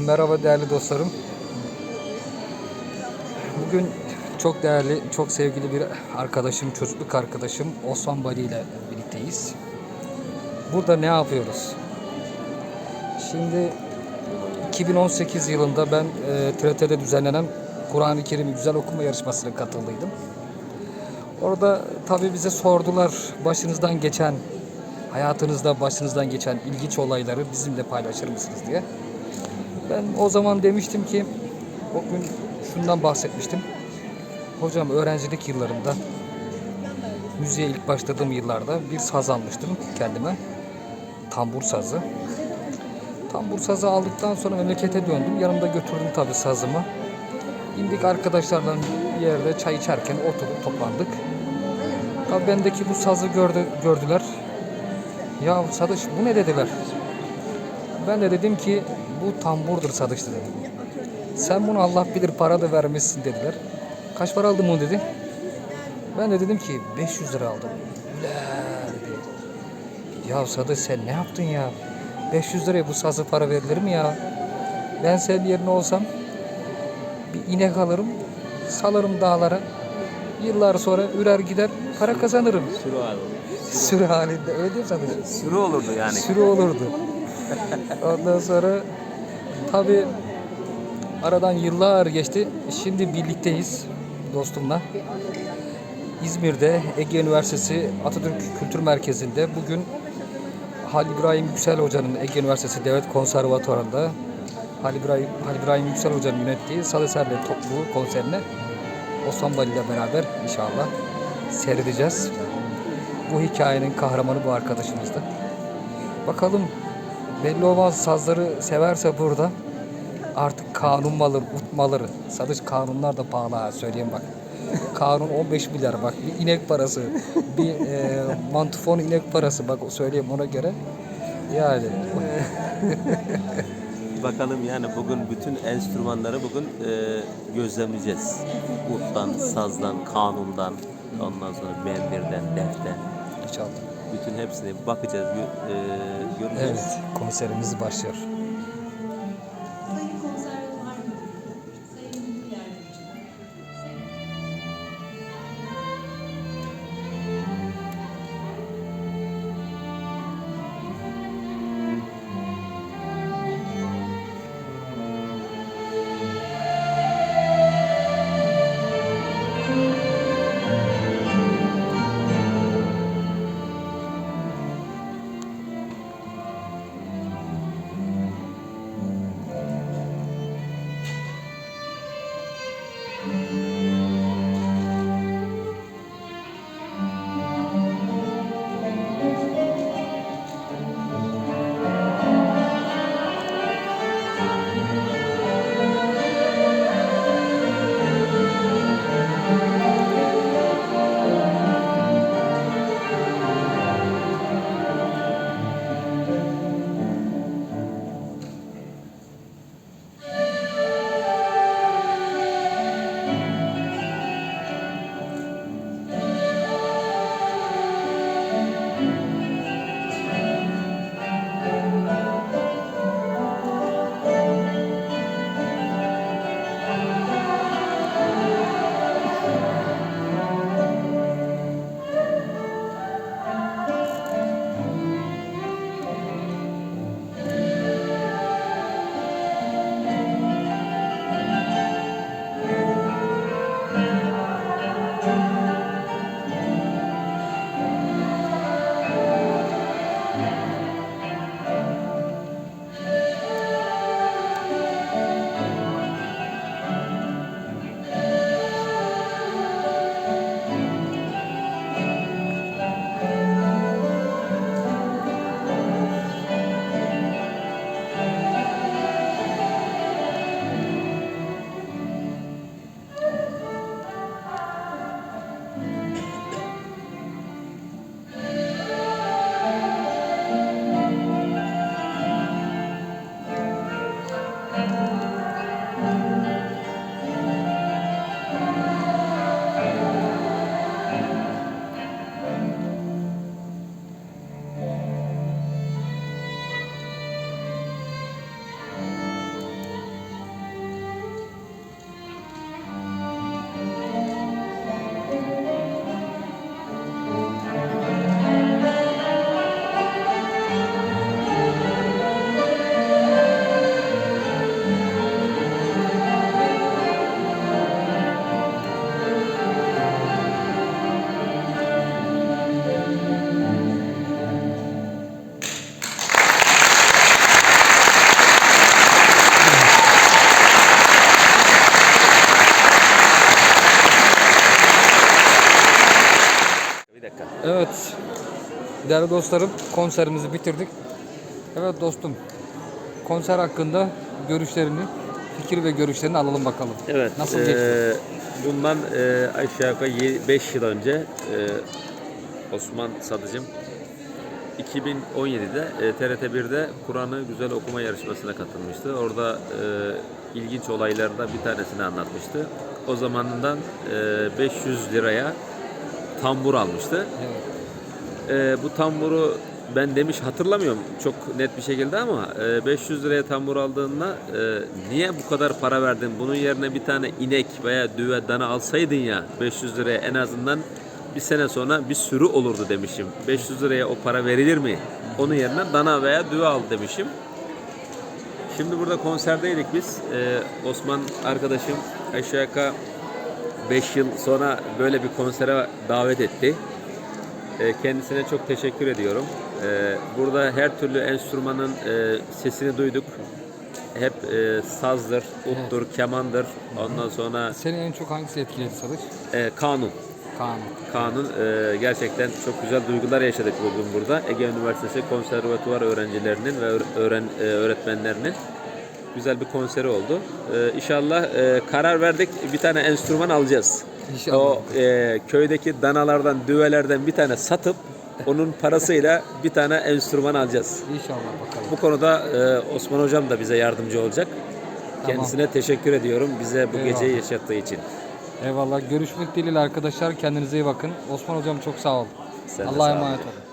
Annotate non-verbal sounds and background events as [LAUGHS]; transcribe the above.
Merhaba değerli dostlarım. Bugün çok değerli, çok sevgili bir arkadaşım, çocukluk arkadaşım Osman Bali ile birlikteyiz. Burada ne yapıyoruz? Şimdi 2018 yılında ben e, TRT'de düzenlenen Kur'an-ı Kerim'i güzel okuma yarışmasına katıldıydım. Orada tabii bize sordular başınızdan geçen, hayatınızda başınızdan geçen ilginç olayları bizimle paylaşır mısınız diye. Ben o zaman demiştim ki o gün şundan bahsetmiştim. Hocam öğrencilik yıllarımda müziğe ilk başladığım yıllarda bir saz almıştım kendime. Tambur sazı. Tambur sazı aldıktan sonra memlekete döndüm. Yanımda götürdüm tabii sazımı. İndik arkadaşlarla bir yerde çay içerken oturduk toplandık. Tabii bendeki bu sazı gördü, gördüler. Ya Sadıç bu ne dediler. Ben de dedim ki bu tamburdur Sadıç dedim. Sen bunu Allah bilir para da vermişsin dediler. Kaç para aldın bunu dedi. Ben de dedim ki 500 lira aldım. Üle dedi. Ya Sadıç sen ne yaptın ya? 500 liraya bu sazı para verilir mi ya? Ben senin yerine olsam bir inek alırım, salarım dağlara. Yıllar sonra ürer gider para kazanırım. Sürü abi. Sürü halinde öyle değil mi Sadıç? Sürü olurdu yani. sürü olurdu. Ondan sonra tabi aradan yıllar geçti. Şimdi birlikteyiz dostumla. İzmir'de Ege Üniversitesi Atatürk Kültür Merkezi'nde bugün Halil İbrahim Yüksel Hoca'nın Ege Üniversitesi Devlet Konservatuvarı'nda Halil İbrahim, Halil İbrahim Yüksel Hoca'nın yönettiği Salı Serle Topluluğu konserine Osman Bali ile beraber inşallah seyredeceğiz. Bu hikayenin kahramanı bu arkadaşımızdı. Bakalım belli olmaz sazları severse burada artık kanun malır, utmaları. Sadıç kanunlar da pahalı ha söyleyeyim bak. Kanun 15 milyar bak bir inek parası, bir e, mantufon inek parası bak söyleyeyim ona göre. Yani [LAUGHS] Bakalım yani bugün bütün enstrümanları bugün e, gözlemleyeceğiz. Uttan, sazdan, kanundan, ondan sonra mendirden, deften. inşallah. Bütün hepsine bakacağız, gö- e. Evet konserimiz başlıyor. Değerli dostlarım konserimizi bitirdik. Evet dostum konser hakkında görüşlerini, fikir ve görüşlerini alalım bakalım. Evet. Nasıl eee, geçti? Bundan eee, aşağı yukarı 5 yıl önce eee, Osman Sadıcım 2017'de eee, TRT1'de Kur'an'ı güzel okuma yarışmasına katılmıştı. Orada eee, ilginç olaylardan bir tanesini anlatmıştı. O zamanından eee, 500 liraya tambur almıştı. Evet. Ee, bu tamburu ben demiş hatırlamıyorum çok net bir şekilde ama e, 500 liraya tambur aldığında e, niye bu kadar para verdin? Bunun yerine bir tane inek veya düve dana alsaydın ya 500 liraya en azından bir sene sonra bir sürü olurdu demişim. 500 liraya o para verilir mi? Onun yerine dana veya düve al demişim. Şimdi burada konserdeydik biz. Ee, Osman arkadaşım aşağı yukarı 5 yıl sonra böyle bir konsere davet etti. Ee, Kendisine çok teşekkür ediyorum. Ee, Burada her türlü enstrümanın e, sesini duyduk. Hep e, sazdır, uttur, kemandır. Ondan sonra Seni en çok hangisi etkiledi Sadıç? e, kanun. Kanun e, gerçekten çok güzel duygular yaşadık bugün burada. Ege Üniversitesi konservatuvar öğrencilerinin ve öğ- öğren, e, öğretmenlerinin güzel bir konseri oldu. E, inşallah e, karar verdik bir tane enstrüman alacağız. İnşallah. O e, köydeki danalardan, düvelerden bir tane satıp onun parasıyla bir tane enstrüman alacağız. İnşallah bakalım. Bu konuda e, Osman Hocam da bize yardımcı olacak. Kendisine teşekkür ediyorum bize bu Eyvallah. geceyi yaşattığı için. Eyvallah. Görüşmek dileğiyle arkadaşlar. Kendinize iyi bakın. Osman hocam çok sağ ol. Sen de Allah'a ol. emanet olun.